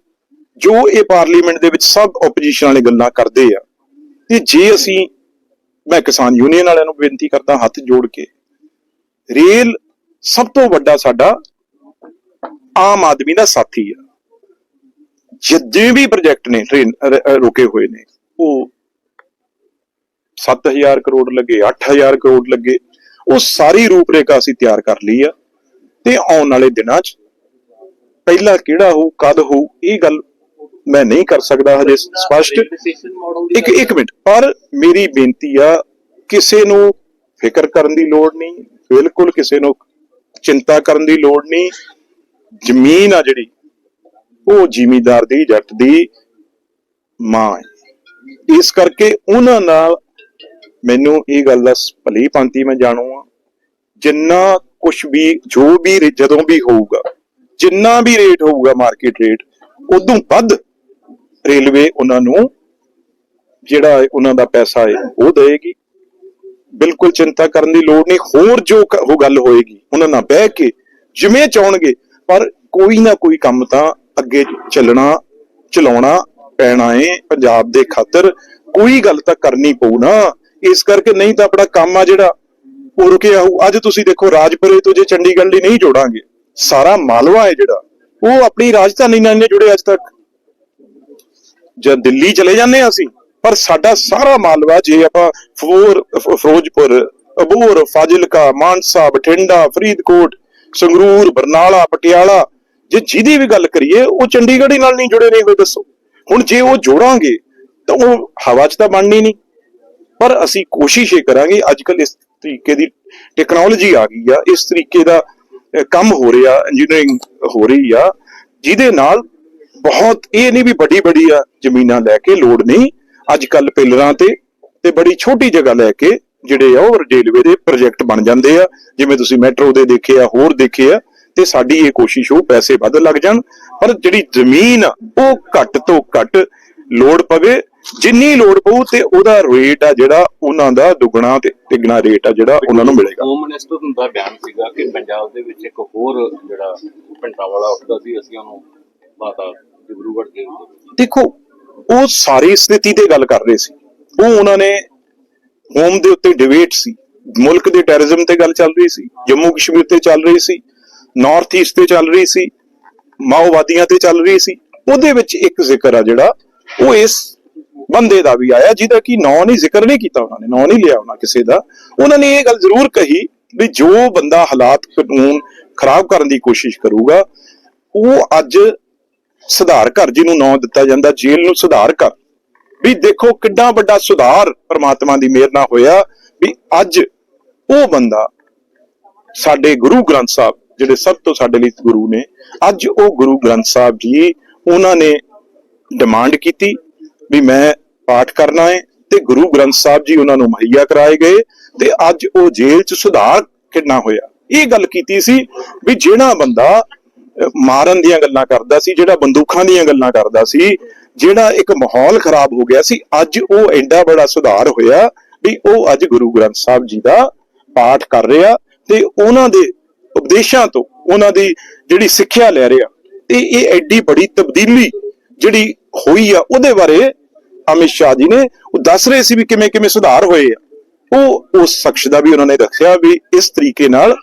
ਜੋ ਇਹ ਪਾਰਲੀਮੈਂਟ ਦੇ ਵਿੱਚ ਸਭ ਆਪੋਜੀਸ਼ਨ ਵਾਲੇ ਗੱਲਾਂ ਕਰਦੇ ਆ, ਤੇ ਜੇ ਅਸੀਂ, ਮੈਂ ਕਿਸਾਨ ਯੂਨੀਅਨ ਵਾਲਿਆਂ ਨੂੰ ਬੇਨਤੀ ਕਰਦਾ ਹੱਥ ਜੋੜ ਕੇ, ਰੇਲ ਸਭ ਤੋਂ ਵੱਡਾ ਸਾਡਾ ਆਮ ਆਦਮੀ ਦਾ ਸਾਥੀ ਆ। ਜਿੱਦੇ ਵੀ ਪ੍ਰੋਜੈਕਟ ਨੇ ਟ੍ਰੇਨ ਰੁਕੇ ਹੋਏ ਨੇ ਉਹ 7000 ਕਰੋੜ ਲੱਗੇ 8000 ਕਰੋੜ ਲੱਗੇ ਉਹ ਸਾਰੀ ਰੂਪਰੇਖਾ ਅਸੀਂ ਤਿਆਰ ਕਰ ਲਈ ਆ ਤੇ ਆਉਣ ਵਾਲੇ ਦਿਨਾਂ 'ਚ ਪਹਿਲਾ ਕਿਹੜਾ ਹੋਊ ਕਦ ਹੋਊ ਇਹ ਗੱਲ ਮੈਂ ਨਹੀਂ ਕਰ ਸਕਦਾ ਹਜੇ ਸਪਸ਼ਟ। ਇੱਕ ਇੱਕ ਮਿੰਟ ਪਰ ਮੇਰੀ ਬੇਨਤੀ ਆ ਕਿਸੇ ਨੂੰ ਫਿਕਰ ਕਰਨ ਦੀ ਲੋੜ ਨਹੀਂ ਬਿਲਕੁਲ ਕਿਸੇ ਨੂੰ ਚਿੰਤਾ ਕਰਨ ਦੀ ਲੋੜ ਨਹੀਂ ਜ਼ਮੀਨ ਆ ਜਿਹੜੀ, ਉਹ ਜ਼ਿਮੀਦਾਰ ਦੀ, ਜੱਟ ਦੀ ਮਾਂ ਹੈ। ਇਸ ਕਰਕੇ ਉਹਨਾਂ ਨਾਲ ਮੈਨੂੰ ਇਹ ਗੱਲ ਦਾ ਭਲੀ ਪੰਤੀ ਮੈਂ ਜਾਣੂ ਆ ਜਿੰਨਾ ਕੁਝ ਵੀ, ਜੋ ਵੀ ਜਦੋਂ ਵੀ ਹੋਊਗਾ, ਜਿੰਨਾ ਵੀ ਰੇਟ ਹੋਊਗਾ ਮਾਰਕੀਟ ਰੇਟ ਉਦੋਂ ਵੱਧ ਰੇਲਵੇ ਉਹਨਾਂ ਨੂੰ ਜਿਹੜਾ ਹੈ, ਉਹਨਾਂ ਦਾ ਪੈਸਾ ਹੈ, ਉਹ ਦੇਏਗੀ ਬਿਲਕੁਲ ਚਿੰਤਾ ਕਰਨ ਦੀ ਲੋੜ ਨਹੀਂ। ਹੋਰ ਜੋ ਉਹ ਗੱਲ ਹੋਏਗੀ, ਉਹਨਾਂ ਨਾਲ ਬਹਿ ਕੇ ਜਿਵੇਂ ਚਾਹਣਗੇ ਪਰ ਕੋਈ ਨਾ ਕੋਈ ਕੰਮ ਤਾਂ ਅੱਗੇ ਚੱਲਣਾ, ਚਲਾਉਣਾ ਪੈਣਾ ਏ ਪੰਜਾਬ ਦੇ ਖਾਤਰ। ਕੋਈ ਗੱਲ ਤਾਂ ਕਰਨੀ ਪਊ ਨਾ। ਇਸ ਕਰਕੇ ਨਹੀਂ ਤਾਂ ਆਪਣਾ ਕੰਮ ਆ ਜਿਹੜਾ ਉਹ ਰੁਕਿਆ ਹੋਊ ਅੱਜ ਤੁਸੀਂ ਦੇਖੋ ਰਾਜਪੁਰੇ ਤੋਂ ਜੇ ਚੰਡੀਗੜ੍ਹ ਲਈ ਨਹੀਂ ਜੋੜਾਂਗੇ, ਸਾਰਾ ਮਾਲਵਾ ਹੈ ਜਿਹੜਾ। ਉਹ ਆਪਣੀ ਰਾਜਧਾਨੀ ਨਾਲ ਨਹੀਂ ਜੁੜੇ ਅੱਜ ਤੱਕ। ਜਾਂ ਦਿੱਲੀ ਚਲੇ ਜਾਂਦੇ ਹਾਂ ਅਸੀਂ, ਪਰ ਸਾਡਾ ਸਾਰਾ ਮਾਲਵਾ ਜੇ ਆਪਾਂ ਫੋਰ ਫਿਰੋਜ਼ਪੁਰ, ਅਬੂਰ, ਫਾਜ਼ਿਲਕਾ, ਮਾਨਸਾ, ਬਠਿੰਡਾ, ਫਰੀਦਕੋਟ ਸੰਗਰੂਰ, ਬਰਨਾਲਾ, ਪਟਿਆਲਾ, ਜੇ ਜਿਹਦੀ ਵੀ ਗੱਲ ਕਰੀਏ, ਉਹ ਚੰਡੀਗੜ੍ਹ ਨਾਲ ਨਹੀਂ ਜੁੜੇ ਨਹੀਂ ਹੋਏ ਦੱਸੋ। ਹੁਣ ਜੇ ਉਹ ਜੋੜਾਂਗੇ, ਤਾਂ ਉਹ ਹਵਾ 'ਚ ਤਾਂ ਬਣਨੀ ਨਹੀਂ। ਪਰ ਅਸੀਂ ਕੋਸ਼ਿਸ਼ ਇਹ ਕਰਾਂਗੇ ਅੱਜ ਕੱਲ ਇਸ ਤਰੀਕੇ ਦੀ ਟੈਕਨੋਲੋਜੀ ਆ ਗਈ ਆ, ਇਸ ਤਰੀਕੇ ਦਾ ਕੰਮ ਹੋ ਰਿਹਾ ਇੰਜੀਨੀਅਰਿੰਗ ਹੋ ਰਹੀ ਆ, ਜਿਹਦੇ ਨਾਲ ਬਹੁਤ, ਇਹ ਨਹੀਂ ਵੀ ਵੱਡੀ ਵੱਡੀ ਆ ਜ਼ਮੀਨਾਂ ਲੈ ਕੇ, ਲੋੜ ਨਹੀਂ ਅੱਜ ਕੱਲ ਪਿਲਰਾਂ ਤੇ ਤੇ ਬੜੀ ਛੋਟੀ ਜਗ੍ਹਾ ਲੈ ਕੇ ਜਿਹੜੇ ਆ ਉਹ ਰੇਲਵੇ ਦੇ ਪ੍ਰੋਜੈਕਟ ਬਣ ਜਾਂਦੇ ਆ। ਜਿਵੇਂ ਤੁਸੀਂ ਮੈਟਰੋ ਦੇ ਦੇਖੇ ਆ ਹੋਰ ਦੇਖੇ ਆ ਤੇ ਸਾਡੀ ਇਹ ਕੋਸ਼ਿਸ਼ ਹੋ ਪੈਸੇ ਵੱਧ ਲੱਗ ਜਾਣ। ਪਰ ਜਿਹੜੀ ਜ਼ਮੀਨ ਉਹ ਘੱਟ ਤੋਂ ਘੱਟ ਲੋੜ ਪਵੇ। ਜਿੰਨੀ ਲੋੜ ਪਊ ਤੇ ਉਹਦਾ ਰੇਟ ਆ ਜਿਹੜਾ ਉਹਨਾਂ ਦਾ ਦੁੱਗਣਾ ਤੇ ਤਿੱਗਣਾ ਰੇਟ ਆ ਜਿਹੜਾ ਉਹਨਾਂ ਨੂੰ ਮਿਲੇਗਾ। ਹੋਮ ਮਿਨਿਸਟਰ ਦਾ ਬਿਆਨ ਸੀਗਾ ਕਿ ਪੰਜਾਬ ਦੇ ਵਿੱਚ ਇੱਕ ਹੋਰ ਜਿਹੜਾ ਪਿੰਡਾਂ ਵਾਲਾ ਉੱਠਦਾ ਸੀ ਅਸੀਂ ਉਹਨੂੰ ਮਾਤਾ ਡਿਬਰੂਗੜ੍ਹ ਦੇ ਦੇਖੋ ਉਹ ਸਾਰੀ ਸਥਿਤੀ ਤੇ ਗੱਲ ਕਰ ਰਹੇ ਸੀ। ਉਹ ਉਹਨਾਂ ਨੇ ਹੋਮ ਦੇ ਉੱਤੇ ਡਿਬੇਟ ਸੀ। ਮੁਲਕ ਦੇ ਟੈਰਰਿਜ਼ਮ ਤੇ ਗੱਲ ਚੱਲ ਰਹੀ ਸੀ। ਜੰਮੂ ਕਸ਼ਮੀਰ ਤੇ ਚੱਲ ਰਹੀ ਸੀ। ਨਾਰਥ ਈਸਟ ਤੇ ਚੱਲ ਰਹੀ ਸੀ। ਮਾਓਵਾਦੀਆਂ ਤੇ ਚੱਲ ਰਹੀ ਸੀ। ਉਹਦੇ ਵਿੱਚ ਇੱਕ ਜ਼ਿਕਰ ਆ ਜਿਹੜਾ, ਉਹ ਇਸ ਬੰਦੇ ਦਾ ਵੀ ਆਇਆ, ਜਿਹਦਾ ਕਿ ਨਾਂ ਨਹੀਂ ਜ਼ਿਕਰ ਨਹੀਂ ਕੀਤਾ ਉਹਨਾਂ ਨੇ, ਨਾਂ ਨਹੀਂ ਲਿਆ ਉਹਨਾਂ ਕਿਸੇ ਦਾ। ਉਹਨਾਂ ਨੇ ਇਹ ਗੱਲ ਜ਼ਰੂਰ ਕਹੀ ਵੀ ਜੋ ਬੰਦਾ ਹਾਲਾਤ ਕਾਨੂੰਨ ਖਰਾਬ ਕਰਨ ਦੀ ਕੋਸ਼ਿਸ਼ ਕਰੂਗਾ, ਉਹ ਅੱਜ ਸੁਧਾਰ ਘਰ ਜਿਹਨੂੰ ਨਾਂ ਦਿੱਤਾ ਜਾਂਦਾ, ਜੇਲ੍ਹ ਨੂੰ ਸੁਧਾਰ ਘਰ। ਵੀ ਦੇਖੋ ਕਿੱਡਾ ਵੱਡਾ ਸੁਧਾਰ ਪ੍ਰਮਾਤਮਾ ਦੀ ਮਿਹਰ ਨਾਲ ਹੋਇਆ ਵੀ ਅੱਜ ਉਹ ਬੰਦਾ ਸਾਡੇ ਗੁਰੂ ਗ੍ਰੰਥ ਸਾਹਿਬ, ਜਿਹੜੇ ਸਭ ਤੋਂ ਸਾਡੇ ਲਈ ਗੁਰੂ ਨੇ, ਅੱਜ ਉਹ ਗੁਰੂ ਗ੍ਰੰਥ ਸਾਹਿਬ ਜੀ ਉਹਨਾਂ ਨੇ ਡਿਮਾਂਡ ਕੀਤੀ ਵੀ ਮੈਂ ਪਾਠ ਕਰਨਾ ਹੈ ਤੇ ਗੁਰੂ ਗ੍ਰੰਥ ਸਾਹਿਬ ਜੀ ਉਹਨਾਂ ਨੂੰ ਮੁਹੱਈਆ ਕਰਾਏ ਗਏ ਤੇ ਅੱਜ ਉਹ ਜੇਲ੍ਹ 'ਚ ਸੁਧਾਰ ਕਿੰਨਾ ਹੋਇਆ। ਇਹ ਗੱਲ ਕੀਤੀ ਸੀ ਵੀ ਜਿਹੜਾ ਬੰਦਾ ਮਾਰਨ ਦੀਆਂ ਗੱਲਾਂ ਕਰਦਾ ਸੀ, ਜਿਹੜਾ ਬੰਦੂਕਾਂ ਦੀਆਂ ਗੱਲਾਂ ਕਰਦਾ ਸੀ ਜਿਹੜਾ ਇੱਕ ਮਾਹੌਲ ਖਰਾਬ ਹੋ ਗਿਆ ਸੀ, ਅੱਜ ਉਹ ਐਡਾ ਬੜਾ ਸੁਧਾਰ ਹੋਇਆ ਵੀ ਉਹ ਅੱਜ ਗੁਰੂ ਗ੍ਰੰਥ ਸਾਹਿਬ ਜੀ ਦਾ ਪਾਠ ਕਰ ਰਿਹਾ ਤੇ ਉਹਨਾਂ ਦੇ ਉਪਦੇਸ਼ਾਂ ਤੋਂ ਉਹਨਾਂ ਦੀ ਜਿਹੜੀ ਸਿੱਖਿਆ ਲੈ ਰਿਹਾ ਤੇ ਇਹ ਐਡੀ ਬੜੀ ਤਬਦੀਲੀ ਜਿਹੜੀ ਹੋਈ ਆ, ਉਹਦੇ ਬਾਰੇ ਅਮਿਤ ਸ਼ਾਹ ਜੀ ਨੇ ਉਹ ਦੱਸ ਰਹੇ ਸੀ ਵੀ ਕਿਵੇਂ ਕਿਵੇਂ ਸੁਧਾਰ ਹੋਏ ਆ। ਉਹ ਉਸ ਸ਼ਖਸ ਦਾ ਵੀ ਉਹਨਾਂ ਨੇ ਦੱਸਿਆ ਵੀ ਇਸ ਤਰੀਕੇ ਨਾਲ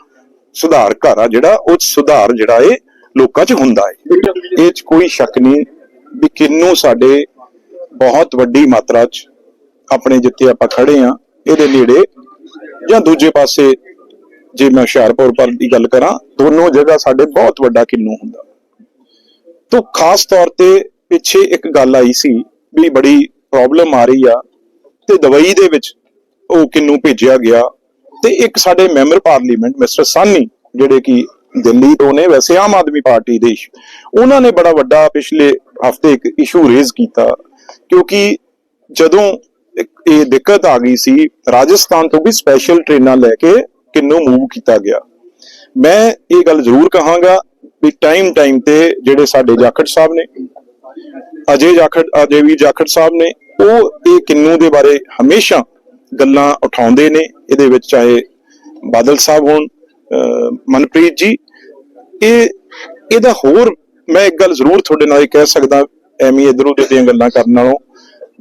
ਸੁਧਾਰ ਘਰ ਆ ਜਿਹੜਾ, ਉਹ 'ਚ ਸੁਧਾਰ ਜਿਹੜਾ ਏ ਲੋਕਾਂ 'ਚ ਹੁੰਦਾ ਏ ਇਹ 'ਚ ਕੋਈ ਸ਼ੱਕ ਨਹੀਂ ਵੀ ਕਿੰਨੂੰ ਸਾਡੇ ਬਹੁਤ ਵੱਡੀ ਮਾਤਰਾ 'ਚ ਆਪਣੇ ਜਿੱਥੇ ਆਪਾਂ ਖੜੇ ਆ, ਇਹਦੇ ਨੇੜੇ ਜਾਂ ਦੂਜੇ ਪਾਸੇ ਜੇ ਮੈਂ ਹੁਸ਼ਿਆਰਪੁਰ ਪਰ ਦੀ ਗੱਲ ਕਰਾਂ, ਦੋਨੋਂ ਜਗ੍ਹਾ ਸਾਡੇ ਬਹੁਤ ਵੱਡਾ ਕਿੰਨੂ ਹੁੰਦਾ। ਤੋਂ ਖਾਸ ਤੌਰ ਤੇ ਪਿੱਛੇ ਇੱਕ ਗੱਲ ਆਈ ਸੀ ਵੀ ਬੜੀ ਪ੍ਰੋਬਲਮ ਆ ਰਹੀ ਆ ਤੇ ਦਵਾਈ ਦੇ ਵਿੱਚ ਉਹ ਕਿੰਨੂ ਭੇਜਿਆ ਗਿਆ ਤੇ ਇੱਕ ਸਾਡੇ ਮੈਂਬਰ ਪਾਰਲੀਮੈਂਟ, ਮਿਸਟਰ ਸਾਨੀ, ਜਿਹੜੇ ਕਿ ਦਿੱਲੀ ਤੋਂ ਨੇ ਵੈਸੇ ਆਮ ਆਦਮੀ ਪਾਰਟੀ ਦੇ ਉਹਨਾਂ ਨੇ ਬੜਾ ਵੱਡਾ ਪਿਛਲੇ ਹਫ਼ਤੇ ਇੱਕ ਇਸ਼ੂ ਰੇਜ਼ ਕੀਤਾ। ਕਿਉਂਕਿ ਜਦੋਂ ਇਹ ਦਿੱਕਤ ਆ ਗਈ ਸੀ, ਰਾਜਸਥਾਨ ਤੋਂ ਵੀ ਸਪੈਸ਼ਲ ਟ੍ਰੇਨਾਂ ਲੈ ਕੇ ਕਿੰਨੂ ਮੂਵ ਕੀਤਾ ਗਿਆ। ਮੈਂ ਇਹ ਗੱਲ ਜ਼ਰੂਰ ਕਹਾਂਗਾ ਵੀ ਟਾਈਮ ਟਾਈਮ ਤੇ ਜਿਹੜੇ ਸਾਡੇ ਜਾਖੜ ਸਾਹਿਬ ਨੇ, ਅਜੇ ਜਾਖੜ ਅਜੇ ਵੀ ਜਾਖੜ ਸਾਹਿਬ ਨੇ, ਉਹ ਇਹ ਕਿੰਨੂ ਦੇ ਬਾਰੇ ਹਮੇਸ਼ਾ ਗੱਲਾਂ ਉਠਾਉਂਦੇ ਨੇ। ਇਹਦੇ ਵਿੱਚ ਚਾਹੇ ਬਾਦਲ ਸਾਹਿਬ ਹੋਣ ਮਨਪ੍ਰੀਤ ਜੀ, ਇਹ ਇਹਦਾ ਹੋਰ ਮੈਂ ਇੱਕ ਗੱਲ ਜ਼ਰੂਰ ਤੁਹਾਡੇ ਨਾਲ ਇਹ ਕਹਿ ਸਕਦਾ ਐਵੇਂ ਇਧਰ ਦੀਆਂ ਗੱਲਾਂ ਕਰਨ ਨਾਲੋਂ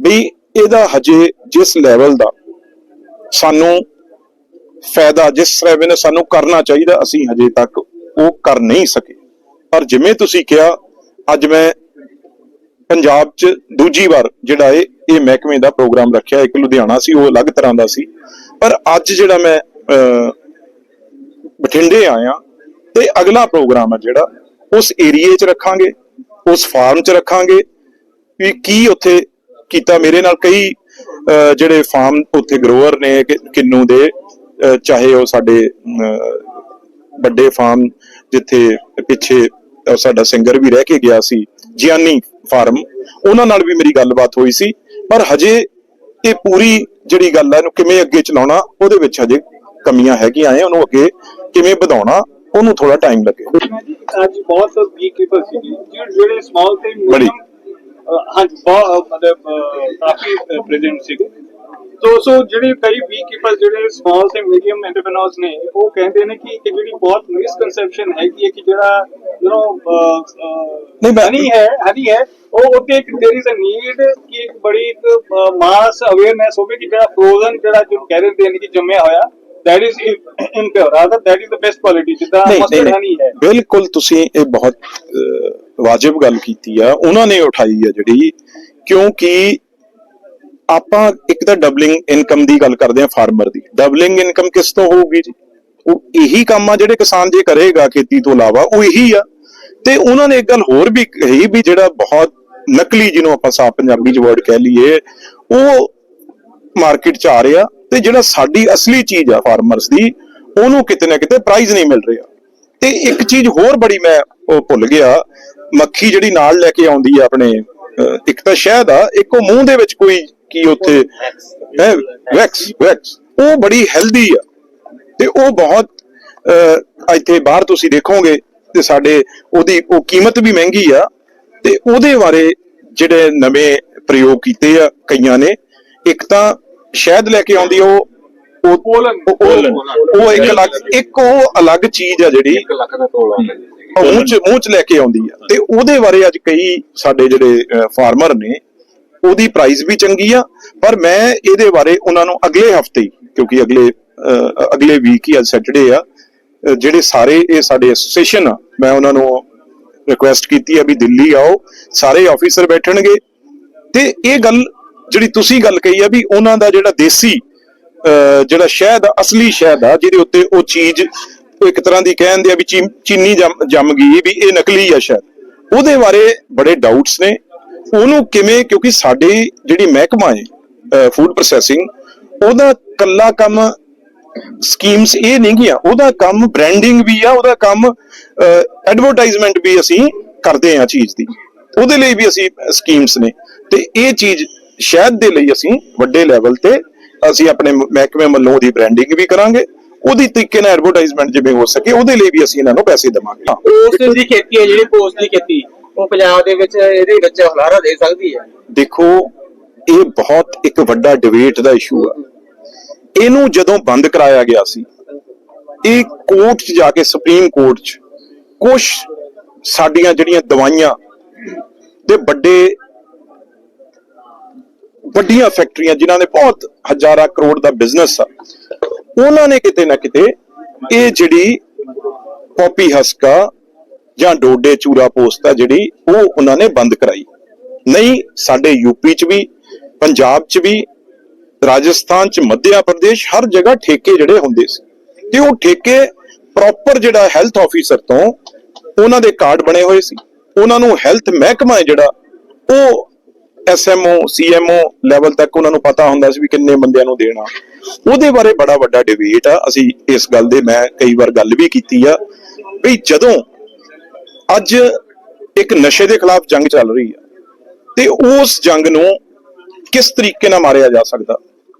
ਵੀ ਇਹਦਾ ਹਜੇ ਜਿਸ ਲੈਵਲ ਦਾ ਸਾਨੂੰ ਫਾਇਦਾ, ਜਿਸ ਤਰ੍ਹਾਂ ਨੇ ਸਾਨੂੰ ਕਰਨਾ ਚਾਹੀਦਾ, ਅਸੀਂ ਹਜੇ ਤੱਕ ਉਹ ਕਰ ਨਹੀਂ ਸਕੇ। ਪਰ ਜਿਵੇਂ ਤੁਸੀਂ ਕਿਹਾ, ਅੱਜ ਮੈਂ ਪੰਜਾਬ 'ਚ ਦੂਜੀ ਵਾਰ ਜਿਹੜਾ ਇਹ ਇਹ ਮਹਿਕਮੇ ਦਾ ਪ੍ਰੋਗਰਾਮ ਰੱਖਿਆ, ਇੱਕ ਲੁਧਿਆਣਾ ਸੀ, ਉਹ ਅਲੱਗ ਤਰ੍ਹਾਂ ਦਾ ਸੀ। ਪਰ ਅੱਜ ਜਿਹੜਾ ਮੈਂ ਬਠਿੰਡੇ ਆਇਆ ਤੇ ਅਗਲਾ ਪ੍ਰੋਗਰਾਮ ਹੈ ਜਿਹੜਾ, ਉਸ ਏਰੀਏ 'ਚ ਰੱਖਾਂਗੇ, ਉਸ ਫਾਰਮ 'ਚ ਰੱਖਾਂਗੇ, ਵੀ ਕੀ ਉੱਥੇ ਕੀਤਾ ਮੇਰੇ ਨਾਲ, ਕਈ ਜਿਹੜੇ ਫਾਰਮ ਉੱਥੇ ਗਰੋਅਰ ਨੇ ਕਿੰਨੂ ਦੇ ਚਾਹੇ ਉਹ ਸਾਡੇ ਵੱਡੇ ਫਾਰਮ ਜਿੱਥੇ ਪਿੱਛੇ ਸਾਡਾ ਸਿੰਗਰ ਵੀ ਰਹਿ ਕੇ ਗਿਆ ਸੀ, ਜਿਆਨੀ ਫਾਰਮ ਉਹਨਾਂ ਨਾਲ ਵੀ ਮੇਰੀ ਗੱਲਬਾਤ ਹੋਈ ਸੀ, ਪਰ ਹਜੇ ਇਹ ਪੂਰੀ ਜਿਹੜੀ ਗੱਲ ਹੈ ਇਹਨੂੰ ਕਿਵੇਂ ਅੱਗੇ ਚਲਾਉਣਾ, ਉਹਦੇ ਵਿੱਚ ਹਜੇ ਕਮੀਆਂ ਹੈਗੀਆਂ ਐ ਉਹਨੂੰ ਅੱਗੇ ਕਿਵੇਂ ਵਧਾਉਣਾ ਉਹਨੂੰ ਥੋੜਾ ਟਾਈਮ ਲੱਗੇ ਅੱਜ ਬਹੁਤ ਵੀਕ ਪੀਪਲ ਸੀ ਜਿਹੜੇ ਸਮਾਲ ਤੇ ਬੜੀ। medium, ਅਹ, ਹਾਂਜੀ ਬਹੁਤ ਅਹ, ਮਤਲਬ ਅਹ, ਕਾਫੀ ਪ੍ਰੈਜ਼ੈਂਟ ਸੀਗੇ ਤੋ ਸੋ ਜਿਹੜੇ ਕਈ ਵੀਕ ਪੀਪਲ ਜਿਹੜੇ ਸਮਾਲ ਤੇ ਮੀਡੀਅਮ ਐਂਟਰਪ੍ਰੀਨਰਸ ਨੇ ਉਹ ਕਹਿੰਦੇ ਨੇ ਕਿ ਕਿ ਜਿਹੜੀ ਬਹੁਤ ਮਿਸਕਨਸੈਪਸ਼ਨ ਹੈਗੀ ਹੈ ਕਿ ਜਿਹੜਾ ਯੂ نو ਨਹੀਂ, ਮੈਂ- ਹਨੀ ਹੈ ਹਨੀ ਹੈ ਉਹ ਉੱਤੇ ਇੱਕ देयर इज अ ਨੀਡ ਕਿ ਇੱਕ ਬੜੀ ਇੱਕ ਮਾਸ ਅਵੇਅਰਨੈਸ ਹੋਵੇ ਕਿ ਜਿਹੜਾ ਫਰੋਜ਼ਨ ਜਿਹੜਾ ਜੋ ਕਹਿ ਰਹੇ ਨੇ ਕਿ ਜੰਮਿਆ ਹੋਇਆ that is impure rather that is the best quality ਜਿੱਦਾਂ ਮਸਟਰਡ ਹਨੀ ਹੈ। ਬਿਲਕੁਲ ਤੁਸੀਂ ਇਹ ਬਹੁਤ ਵਾਜਿਬ ਗੱਲ ਕੀਤੀ ਆ। ਉਹਨਾਂ ਨੇ ਉਠਾਈ ਆ ਜਿਹੜੀ ਕਿਉਂਕਿ ਆਪਾਂ ਇੱਕ ਤਾਂ ਡਬਲਿੰਗ ਇਨਕਮ ਦੀ ਗੱਲ ਕਰਦੇ ਆ ਫਾਰਮਰ ਦੀ। ਡਬਲਿੰਗ ਇਨਕਮ ਕਿਸ ਤੋਂ ਹੋਊਗੀ ਜੀ? ਉਹ ਇਹੀ ਕੰਮ ਆ ਜਿਹੜੇ ਕਿਸਾਨ ਜੇ ਕਰੇਗਾ ਖੇਤੀ ਤੋਂ ਇਲਾਵਾ ਉਹ ਇਹੀ ਆ। ਤੇ ਉਹਨਾਂ ਨੇ ਇੱਕ ਗੱਲ ਹੋਰ ਵੀ ਕਹੀ ਵੀ ਜਿਹੜਾ ਬਹੁਤ ਨਕਲੀ ਜਿਹਨੂੰ ਆਪਾਂ ਸਾਫ਼ ਪੰਜਾਬੀ ਚ ਵਰਡ ਕਹਿ ਲਈਏ ਉਹ ਮਾਰਕੀਟ ਚ ਆ ਰਿਹਾ। ਤੇ ਜਿਹੜਾ ਸਾਡੀ ਅਸਲੀ ਚੀਜ਼ ਆ ਫਾਰਮਰਸ ਦੀ, ਉਹਨੂੰ ਕਿਤੇ ਨਾ ਕਿਤੇ ਪ੍ਰਾਈਜ਼ ਨਹੀਂ ਮਿਲ ਰਿਹਾ। ਤੇ ਇੱਕ ਚੀਜ਼ ਹੋਰ ਬੜੀ ਮੈਂ ਉਹ ਭੁੱਲ ਗਿਆ, ਮੱਖੀ ਜਿਹੜੀ ਨਾਲ ਲੈ ਕੇ ਆਉਂਦੀ ਆ ਆਪਣੇ ਇੱਕ ਤਾਂ ਸ਼ਹਿਦ ਆ, ਇੱਕ ਉਹ ਮੂੰਹ ਦੇ ਵਿੱਚ ਕੋਈ ਕੀ ਉੱਥੇ, ਹੈ ਵੈਕਸ ਵੈਕਸ ਉਹ ਬੜੀ ਹੈਲਦੀ ਆ। ਤੇ ਉਹ ਬਹੁਤ ਇੱਥੇ ਬਾਹਰ ਤੁਸੀਂ ਦੇਖੋਗੇ ਤੇ ਸਾਡੇ ਉਹਦੀ ਉਹ ਕੀਮਤ ਵੀ ਮਹਿੰਗੀ ਆ। ਤੇ ਉਹਦੇ ਬਾਰੇ ਜਿਹੜੇ ਨਵੇਂ ਪ੍ਰਯੋਗ ਕੀਤੇ ਆ ਕਈਆਂ ਨੇ, ਇੱਕ ਤਾਂ ਸ਼ਹਿਦ ਲੈ ਕੇ ਆਉਂਦੀ ਉਹ ਉਹ ਇੱਕ ਅਲੱਗ ਇੱਕ ਉਹ ਅਲੱਗ ਚੀਜ਼ ਆ ਜਿਹੜੀ 1 ਲੱਖ ਦਾ ਤੋਲਾ ਹੁੰਦਾ ਜੀ ਉਹ ਮੂੰਹ ਚ ਮੂੰਹ ਚ ਲੈ ਕੇ ਆਉਂਦੀ ਆ। ਤੇ ਉਹਦੇ ਬਾਰੇ ਅੱਜ ਕਈ ਸਾਡੇ ਜਿਹੜੇ ਫਾਰਮਰ ਨੇ ਉਹਦੀ ਪ੍ਰਾਈਸ ਵੀ ਚੰਗੀ ਆ ਪਰ ਮੈਂ ਇਹਦੇ ਬਾਰੇ ਉਹਨਾਂ ਨੂੰ ਅਗਲੇ ਹਫ਼ਤੇ ਕਿਉਂਕਿ ਅਗਲੇ ਅਗਲੇ ਵੀਕ ਹੀ ਅੱਜ ਸੈਟਰਡੇ ਆ ਜਿਹੜੇ ਸਾਰੇ ਇਹ ਸਾਡੇ ਐਸੋਸੀਏਸ਼ਨ ਆ ਮੈਂ ਉਹਨਾਂ ਨੂੰ ਰਿਕੁਐਸਟ ਕੀਤੀ ਆ ਵੀ ਦਿੱਲੀ ਆਓ ਸਾਰੇ ਆਫੀਸਰ ਬੈਠਣਗੇ। ਤੇ ਇਹ ਗੱਲ ਜਿਹੜੀ ਤੁਸੀਂ ਗੱਲ ਕਹੀ ਆ ਵੀ ਉਹਨਾਂ ਦਾ ਜਿਹੜਾ ਦੇਸੀ ਅਹ, ਜਿਹੜਾ ਸ਼ਹਿਦ ਅਸਲੀ ਸ਼ਹਿਦ ਆ ਜਿਹਦੇ ਉੱਤੇ ਉਹ ਚੀਜ਼ ਇੱਕ ਤਰ੍ਹਾਂ ਦੀ ਕਹਿੰਦੇ ਆ ਵੀ ਚੀਨੀ ਜੰਮ ਗਈ ਵੀ ਇਹ ਨਕਲੀ ਆ ਸ਼ਾਇਦ ਉਹਦੇ ਬਾਰੇ ਬੜੇ ਡਾਊਟਸ ਨੇ। ਉਹਨੂੰ ਕਿਵੇਂ ਕਿਉਂਕਿ ਸਾਡੀ ਜਿਹੜੀ ਮਹਿਕਮਾ ਹੈ ਫੂਡ ਪ੍ਰੋਸੈਸਿੰਗ ਉਹਦਾ ਕੱਲਾ ਕੰਮ ਸਕੀਮਸ ਇਹ ਨਹੀਂ ਗਿਆ ਉਹਦਾ ਕੰਮ ਬ੍ਰਾਂਡਿੰਗ ਵੀ ਆ ਉਹਦਾ ਕੰਮ ਐਡਵਰਟਾਈਜ਼ਮੈਂਟ ਵੀ ਅਸੀਂ ਕਰਦੇ ਆ ਚੀਜ਼ ਦੀ। ਉਹਦੇ ਲਈ ਵੀ ਅਸੀਂ ਸਕੀਮਸ ਨੇ। ਤੇ ਇਹ ਚੀਜ਼ ਸ਼ਾਇਦ ਦੇ ਲਈ ਅਸੀਂ ਵੱਡੇ ਲੈਵਲ ਤੇ ਅਸੀਂ ਆਪਣੇ ਮਹਿਕਮੇ ਵੱਲੋਂ ਉਹਦੀ ਬ੍ਰਾਂਡਿੰਗ ਵੀ ਕਰਾਂਗੇ ਉਹਦੀ ਤਰੀਕੇ ਨਾਲ ਐਡਵਰਟਾਈਜ਼ਮੈਂਟ ਜਿਵੇਂ ਹੋ ਸਕੇ ਉਹਦੇ ਲਈ ਵੀ ਅਸੀਂ ਇਹਨਾਂ ਨੂੰ ਪੈਸੇ ਦੇਵਾਂਗੇ। ਪੋਸਟ ਦੀ ਖੇਤੀ ਹੈ ਜਿਹੜੀ ਪੋਸਟ ਦੀ ਖੇਤੀ। ਉਹ ਪੰਜਾਬ ਦੇ ਵਿੱਚ ਇਹਦੇ ਵਿੱਚ ਹੁਲਾਰਾ ਦੇ ਸਕਦੀ ਹੈ। ਦੇਖੋ ਇਹ ਬਹੁਤ ਇੱਕ ਵੱਡਾ ਡਿਬੇਟ ਦਾ ਇਸ਼ੂ ਆ। ਇਹਨੂੰ ਜਦੋਂ ਬੰਦ ਕਰਾਇਆ ਗਿਆ ਸੀ ਇਹ ਕੋਰਟ 'ਚ ਜਾ ਕੇ ਸੁਪਰੀਮ ਕੋਰਟ 'ਚ ਕੁਝ ਸਾਡੀਆਂ ਜਿਹੜੀਆਂ ਦਵਾਈਆਂ ਦੇ ਵੱਡੇ ਵੱਡੀਆਂ ਫੈਕਟਰੀਆਂ ਜਿਨ੍ਹਾਂ ਦੇ ਬਹੁਤ ਹਜ਼ਾਰਾਂ ਕਰੋੜ ਦਾ ਬਿਜ਼ਨਸ ਆ। ਉਹਨਾਂ ਨੇ ਕਿਤੇ ਨਾ ਕਿਤੇ ਇਹ ਜਿਹੜੀ ਪੋਪੀ ਹਸਕਾ ਜਾਂ ਡੋਡੇ ਚੂਰਾ ਪੋਸਟ ਆ ਜਿਹੜੀ, ਉਹ ਉਹਨਾਂ ਨੇ ਬੰਦ ਕਰਾਈ। ਨਹੀਂ, ਸਾਡੇ ਯੂਪੀ ਚ ਵੀ, ਪੰਜਾਬ ਚ ਵੀ, ਰਾਜਸਥਾਨ ਚ ਮੱਧਿਆ ਪ੍ਰਦੇਸ਼, ਹਰ ਜਗ੍ਹਾ ਠੇਕੇ ਜਿਹੜੇ ਹੁੰਦੇ ਸੀ। ਤੇ ਉਹ ਠੇਕੇ ਪ੍ਰੋਪਰ ਜਿਹੜਾ ਹੈਲਥ ਆਫੀਸਰ ਤੋਂ ਉਹਨਾਂ ਦੇ ਕਾਰਡ ਬਣੇ ਹੋਏ ਸੀ। ਉਹਨਾਂ ਨੂੰ ਹੈਲਥ ਮਹਿਕਮਾ ਹੈ ਜਿਹੜਾ, ਉਹ ਐਸਐਮਓ ਸੀਐਮਓ ਲੈਵਲ ਤੱਕ ਉਹਨਾਂ ਨੂੰ ਪਤਾ ਹੁੰਦਾ ਸੀ ਵੀ ਕਿੰਨੇ ਬੰਦਿਆਂ ਨੂੰ ਦੇਣਾ। ਉਹਦੇ ਬਾਰੇ ਬੜਾ ਵੱਡਾ ਡਿਬੇਟ ਆ। ਅਸੀਂ ਇਸ ਗੱਲ ਦੇ ਮੈਂ ਕਈ ਵਾਰ ਗੱਲ ਵੀ ਕੀਤੀ ਆ ਵੀ ਜਦੋਂ ਅੱਜ ਇੱਕ ਨਸ਼ੇ ਦੇ ਖਿਲਾਫ ਜੰਗ ਚੱਲ ਰਹੀ ਆ, ਤੇ ਉਸ ਜੰਗ ਨੂੰ ਕਿਸ ਤਰੀਕੇ ਨਾਲ ਮਾਰਿਆ ਜਾ ਸਕਦਾ?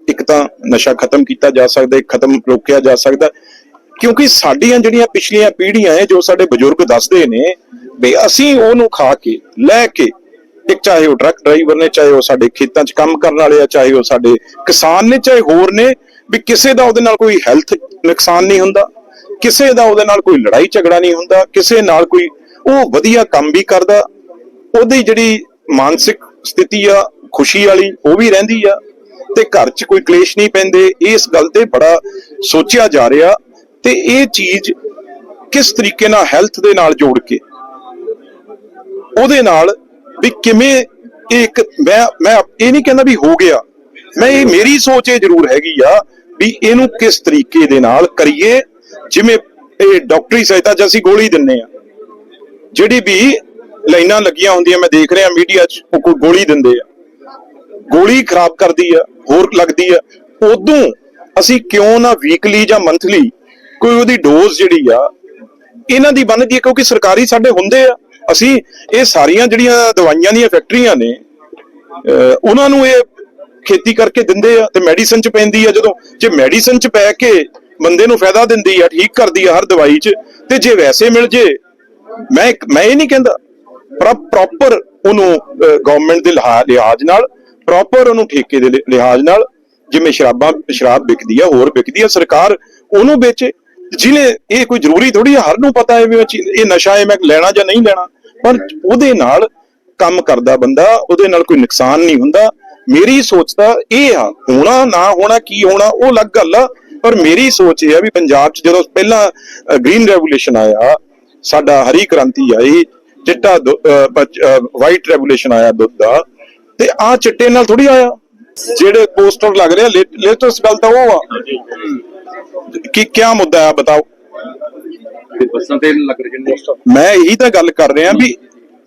ਇੱਕ ਤਾਂ ਨਸ਼ਾ ਖਤਮ ਕੀਤਾ ਜਾ ਸਕਦਾ, ਇੱਕ ਖਤਮ ਰੋਕਿਆ ਜਾ ਸਕਦਾ। ਕਿਉਂਕਿ ਸਾਡੀਆਂ ਜਿਹੜੀਆਂ ਪਿਛਲੀਆਂ ਪੀੜ੍ਹੀਆਂ ਹੈ ਜੋ ਸਾਡੇ ਬਜ਼ੁਰਗ ਦੱਸਦੇ ਨੇ, ਵੀ ਅਸੀਂ ਉਹਨੂੰ ਖਾ ਕੇ, ਲੈ ਕੇ ਇੱਕ ਚਾਹੇ ਉਹ ਟਰੱਕ ਡਰਾਈਵਰ ਨੇ, ਚਾਹੇ ਉਹ ਸਾਡੇ ਖੇਤਾਂ 'ਚ ਕੰਮ ਕਰਨ ਵਾਲੇ ਆ, ਚਾਹੇ ਉਹ ਸਾਡੇ ਕਿਸਾਨ ਨੇ, ਚਾਹੇ ਹੋਰ ਨੇ, ਵੀ ਕਿਸੇ ਦਾ ਉਹਦੇ ਨਾਲ ਕੋਈ ਹੈਲਥ ਨੁਕਸਾਨ ਨਹੀਂ ਹੁੰਦਾ, ਕਿਸੇ ਦਾ ਉਹਦੇ ਨਾਲ ਕੋਈ ਲੜਾਈ ਝਗੜਾ ਨਹੀਂ ਹੁੰਦਾ, ਕਿਸੇ ਨਾਲ ਕੋਈ ਉਹ ਵਧੀਆ ਕੰਮ ਵੀ ਕਰਦਾ, ਉਹਦੀ ਜਿਹੜੀ ਮਾਨਸਿਕ ਸਥਿਤੀ ਆ, ਖੁਸ਼ੀ ਵਾਲੀ, ਉਹ ਵੀ ਰਹਿੰਦੀ ਆ, ਤੇ ਘਰ 'ਚ ਕੋਈ ਕਲੇਸ਼ ਨਹੀਂ ਪੈਂਦੇ, ਇਸ ਗੱਲ ਤੇ ਬੜਾ ਸੋਚਿਆ ਜਾ ਰਿਹਾ, ਤੇ ਇਹ ਚੀਜ਼ ਕਿਸ ਤਰੀਕੇ ਨਾਲ ਹੈਲਥ ਦੇ ਨਾਲ ਜੋੜ ਕੇ, ਉਹਦੇ ਨਾਲ ਵੀ ਕਿਵੇਂ ਇਹ ਇੱਕ ਮੈਂ ਮੈਂ ਇਹ ਨਹੀਂ ਕਹਿੰਦਾ ਵੀ ਹੋ ਗਿਆ। ਮੈਂ ਇਹ ਮੇਰੀ ਸੋਚ ਇਹ ਜ਼ਰੂਰ ਹੈਗੀ ਆ ਵੀ ਇਹਨੂੰ ਕਿਸ ਤਰੀਕੇ ਦੇ ਨਾਲ ਕਰੀਏ। ਜਿਵੇਂ ਇਹ ਡਾਕਟਰੀ ਸਹਾਇਤਾ ਚ ਅਸੀਂ ਗੋਲੀ ਦਿੰਨੇ ਆ। ਜਿਹੜੀ ਵੀ ਲਾਈਨਾਂ ਲੱਗੀਆਂ ਹੁੰਦੀਆਂ, ਮੈਂ ਦੇਖ ਰਿਹਾ ਮੀਡੀਆ 'ਚ, ਉਹ ਕੋਈ ਗੋਲੀ ਦਿੰਦੇ ਆ। ਗੋਲੀ ਖਰਾਬ ਕਰਦੀ ਆ, ਹੋਰ ਲੱਗਦੀ ਆ। ਉਦੋਂ ਅਸੀਂ ਕਿਉਂ ਨਾ ਵੀਕਲੀ ਜਾਂ ਮੰਥਲੀ ਕੋਈ ਉਹਦੀ ਡੋਜ਼ ਜਿਹੜੀ ਆ, ਇਹਨਾਂ ਦੀ ਬਣਦੀ ਹੈ ਕਿਉਂਕਿ ਸਰਕਾਰੀ ਸਾਡੇ ਹੁੰਦੇ ਆ। ਅਸੀਂ ਇਹ ਸਾਰੀਆਂ ਜਿਹੜੀਆਂ ਦਵਾਈਆਂ ਦੀਆਂ ਫੈਕਟਰੀਆਂ ਨੇ, ਅਹ ਉਹਨਾਂ ਨੂੰ ਇਹ ਖੇਤੀ ਕਰਕੇ ਦਿੰਦੇ ਆ ਤੇ ਮੈਡੀਸਨ ਚ ਪੈਂਦੀ ਆ ਜਦੋਂ। ਜੇ ਮੈਡੀਸਨ ਚ ਪੈ ਕੇ ਬੰਦੇ ਨੂੰ ਫਾਇਦਾ ਦਿੰਦੀ ਆ, ਠੀਕ ਕਰਦੀ ਆ ਹਰ ਦਵਾਈ ਚ, ਤੇ ਜੇ ਵੈਸੇ ਮਿਲ ਜੇ, ਮੈਂ ਮੈਂ ਇਹ ਨਹੀਂ ਕਹਿੰਦਾ, ਪਰ ਪ੍ਰੋਪਰ ਉਹਨੂੰ ਗਵਰਨਮੈਂਟ ਦੇ ਲਿਹਾ- ਲਿਹਾਜ਼ ਨਾਲ ਪ੍ਰੋਪਰ ਉਹਨੂੰ ਠੇਕੇ ਦੇ ਲਿਹਾਜ਼ ਨਾਲ, ਜਿਵੇਂ ਸ਼ਰਾਬਾਂ, ਸ਼ਰਾਬ ਵਿਕਦੀ ਆ, ਹੋਰ ਵਿਕਦੀ ਆ, ਸਰਕਾਰ ਉਹਨੂੰ ਵੇਚੇ। ਜਿਹਨੇ ਇਹ ਕੋਈ ਜ਼ਰੂਰੀ ਥੋੜੀ ਹਰ ਨੂੰ ਪਤਾ ਹੈ ਵੀ ਇਹ ਨਸ਼ਾ ਹੈ, ਮੈਂ ਲੈਣਾ ਜਾਂ ਨਹੀਂ ਲੈਣਾ। ਪਰ ਉਹਦੇ ਨਾਲ ਕੰਮ ਕਰਦਾ ਬੰਦਾ ਉਹਦੇ ਨਾਲ ਕੋਈ ਨੁਕਸਾਨ ਨਹੀਂ ਹੁੰਦਾ। ਮੇਰੀ ਸੋਚ ਤਾਂ ਇਹ ਆ ਹੋਣਾ ਨਾ ਹੋਣਾ ਕੀ ਹੋਣਾ ਉਹ ਅਲੱਗ ਗੱਲ ਆ। ਪਰ ਮੇਰੀ ਸੋਚ ਇਹ ਆ ਵੀ ਪੰਜਾਬ 'ਚ ਜਦੋਂ ਪਹਿਲਾਂ ਗ੍ਰੀਨ ਰੈਵੋਲੂਸ਼ਨ ਆਇਆ ਸਾਡਾ ਹਰੀ ਕ੍ਰਾਂਤੀ ਆਈ ਚਿੱਟਾ ਵਾਈਟ ਰੈਵੋਲੂਸ਼ਨ ਆਇਆ ਦੁੱਧ ਦਾ ਤੇ ਆ ਚਿੱਟੇ ਨਾਲ ਥੋੜੀ ਆਇਆ। ਜਿਹੜੇ ਪੋਸਟਰ ਲੱਗ ਰਹੇ ਆ ਲੇਟੈਸਟ ਗੱਲ ਤਾਂ ਉਹ ਆ। ਕਿ ਕੀ ਮੁੱਦਾ ਹੈ ਬਤਾਓ। ਤੇ ਬੱਸਾਂ ਤੇ ਲੱਗ ਰਹੇ ਨੇ ਮੈਂ ਇਹੀ ਤਾਂ ਗੱਲ ਕਰ ਰਿਹਾ ਵੀ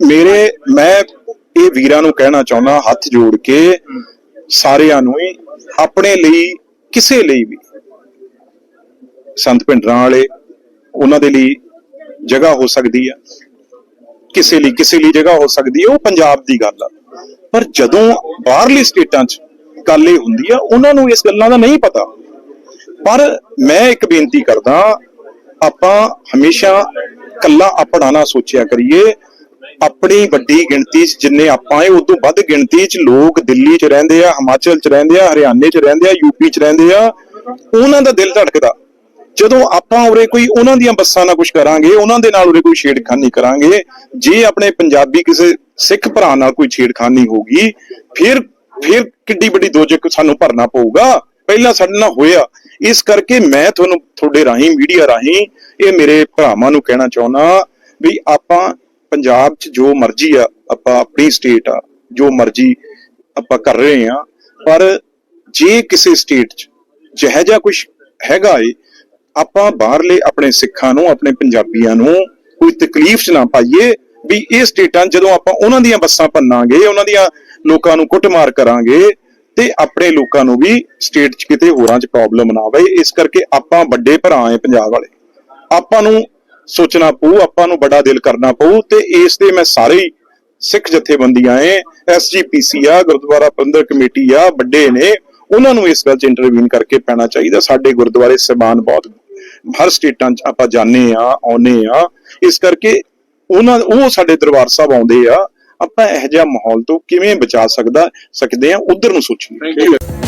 ਮੇਰੇ, ਮੈਂ ਇਹ ਵੀਰਾਂ ਨੂੰ ਕਹਿਣਾ ਚਾਹੁੰਦਾ, ਹੱਥ ਜੋੜ ਕੇ ਸਾਰਿਆਂ ਨੂੰ ਹੀ, ਆਪਣੇ ਲਈ, ਕਿਸੇ ਲਈ ਵੀ। ਸੰਤ ਪਿੰਡਰਾਂ ਵਾਲੇ, ਉਹਨਾਂ ਦੇ ਲਈ ਜਗ੍ਹਾ ਹੋ ਸਕਦੀ ਆ। ਕਿਸੇ ਲਈ ਕਿਸੇ ਲਈ ਜਗ੍ਹਾ ਹੋ ਸਕਦੀ ਹੈ ਉਹ ਪੰਜਾਬ ਦੀ ਗੱਲ ਆ। ਪਰ ਜਦੋਂ ਬਾਹਰਲੀ ਸਟੇਟਾਂ 'ਚ ਗੱਲ ਇਹ ਹੁੰਦੀ ਆ, ਉਹਨਾਂ ਨੂੰ ਇਸ ਗੱਲਾਂ ਦਾ ਨਹੀਂ ਪਤਾ। ਪਰ ਮੈਂ ਇੱਕ ਬੇਨਤੀ ਕਰਦਾ ਆਪਾਂ ਹਮੇਸ਼ਾ ਕੱਲਾ ਆਪਣਾ ਨਾ ਸੋਚਿਆ ਕਰੀਏ। ਆਪਣੀ ਵੱਡੀ ਗਿਣਤੀ 'ਚ ਜਿੰਨੇ ਆਪਾਂ ਹੈ ਉਦੋਂ ਵੱਧ ਗਿਣਤੀ 'ਚ ਲੋਕ ਦਿੱਲੀ 'ਚ ਰਹਿੰਦੇ ਆ, ਹਿਮਾਚਲ 'ਚ ਰਹਿੰਦੇ ਆ, ਹਰਿਆਣੇ 'ਚ ਰਹਿੰਦੇ ਆ ਯੂਪੀ 'ਚ ਰਹਿੰਦੇ ਆ। ਉਹਨਾਂ ਦਾ ਦਿਲ ਧੜਕਦਾ। ਜਦੋਂ ਆਪਾਂ ਉਰੇ ਕੋਈ ਉਹਨਾਂ ਦੀਆਂ ਬੱਸਾਂ ਨਾਲ ਕੁਝ ਕਰਾਂਗੇ, ਉਹਨਾਂ ਦੇ ਨਾਲ ਉਰੇ ਕੋਈ ਛੇੜਖਾਨੀ ਕਰਾਂਗੇ, ਜੇ ਆਪਣੇ ਪੰਜਾਬੀ ਕਿਸੇ ਸਿੱਖ ਭਰਾ ਨਾਲ ਕੋਈ ਛੇੜਖਾਨੀ ਹੋਗੀ ਫਿਰ ਫਿਰ ਕਿੱਡੀ ਵੱਡੀ ਦੋਜਕ ਸਾਨੂੰ ਭਰਨਾ ਪਊਗਾ। ਪਹਿਲਾਂ ਸਾਡੇ ਨਾਲ ਹੋਇਆ। ਇਸ ਕਰਕੇ ਮੈਂ ਤੁਹਾਨੂੰ ਤੁਹਾਡੇ ਰਾਹੀਂ, ਮੀਡੀਆ ਰਾਹੀਂ ਇਹ ਮੇਰੇ ਭਰਾਵਾਂ ਨੂੰ ਕਹਿਣਾ ਚਾਹੁੰਦਾ ਵੀ ਆਪਾਂ ਪੰਜਾਬ 'ਚ ਜੋ ਮਰਜ਼ੀ ਆ, ਆਪਾਂ ਆਪਣੀ ਸਟੇਟ ਆ, ਜੋ ਮਰਜ਼ੀ ਆਪਾਂ ਕਰ ਰਹੇ ਆ ਪਰ ਜੇ ਕਿਸੇ ਸਟੇਟ 'ਚ ਜਿਹੋ ਜਿਹਾ ਕੁਝ ਹੈਗਾ ਏ, ਆਪਾਂ ਬਾਹਰਲੇ ਆਪਣੇ ਸਿੱਖਾਂ ਨੂੰ, ਆਪਣੇ ਪੰਜਾਬੀਆਂ ਨੂੰ ਕੋਈ ਤਕਲੀਫ 'ਚ ਨਾ ਪਾਈਏ ਵੀ ਇਹ ਸਟੇਟਾਂ ਜਦੋਂ ਆਪਾਂ ਉਹਨਾਂ ਦੀਆਂ ਬੱਸਾਂ ਭੰਨਾਂਗੇ, ਉਹਨਾਂ ਦੀਆਂ ਲੋਕਾਂ ਨੂੰ ਕੁੱਟਮਾਰ ਕਰਾਂਗੇ ਤੇ ਆਪਣੇ ਲੋਕਾਂ ਨੂੰ ਵੀ ਸਟੇਟ 'ਚ ਕਿਤੇ ਹੋਰਾਂ 'ਚ ਪ੍ਰੋਬਲਮ ਨਾ ਆਵੇ, ਇਸ ਕਰਕੇ ਆਪਾਂ ਵੱਡੇ ਭਰਾ ਏ ਪੰਜਾਬ ਵਾਲੇ। ਆਪਾਂ ਨੂੰ ਸੋਚਣਾ ਪਊ, ਆਪਾਂ ਨੂੰ ਬੜਾ ਦਿਲ ਕਰਨਾ ਪਊ ਤੇ ਇਸ ਤੇ ਮੈਂ ਸਾਰੇ ਸਿੱਖ ਜਥੇਬੰਦੀਆਂ ਏ ਐਸਜੀਪੀਸੀ ਆ, ਗੁਰਦੁਆਰਾ ਪ੍ਰਬੰਧਕ ਕਮੇਟੀ ਆ, ਵੱਡੇ ਨੇ, ਉਹਨਾਂ ਨੂੰ ਇਸ ਗੱਲ 'ਚ ਇੰਟਰਵੀਨ ਕਰਕੇ ਪੈਣਾ ਚਾਹੀਦਾ। ਸਾਡੇ ਗੁਰਦੁਆਰੇ ਸਬਾਨ ਬਹੁਤ ਹਰ ਸਟੇਟਾਂ 'ਚ ਆਪਾਂ ਜਾਂਦੇ ਆ ਆਉਨੇ ਆ। ਇਸ ਕਰਕੇ ਉਹਨਾਂ, ਉਹ ਸਾਡੇ ਦਰਬਾਰ ਸਾਹਿਬ ਆਉਂਦੇ ਆ ਆਪਾਂ ਇਹੋ ਜਿਹਾ ਮਾਹੌਲ ਤੋਂ ਕਿਵੇਂ ਬਚਾ ਸਕਦਾ ਸਕਦੇ ਆ ਉਧਰ ਨੂੰ ਸੋਚੀਏ।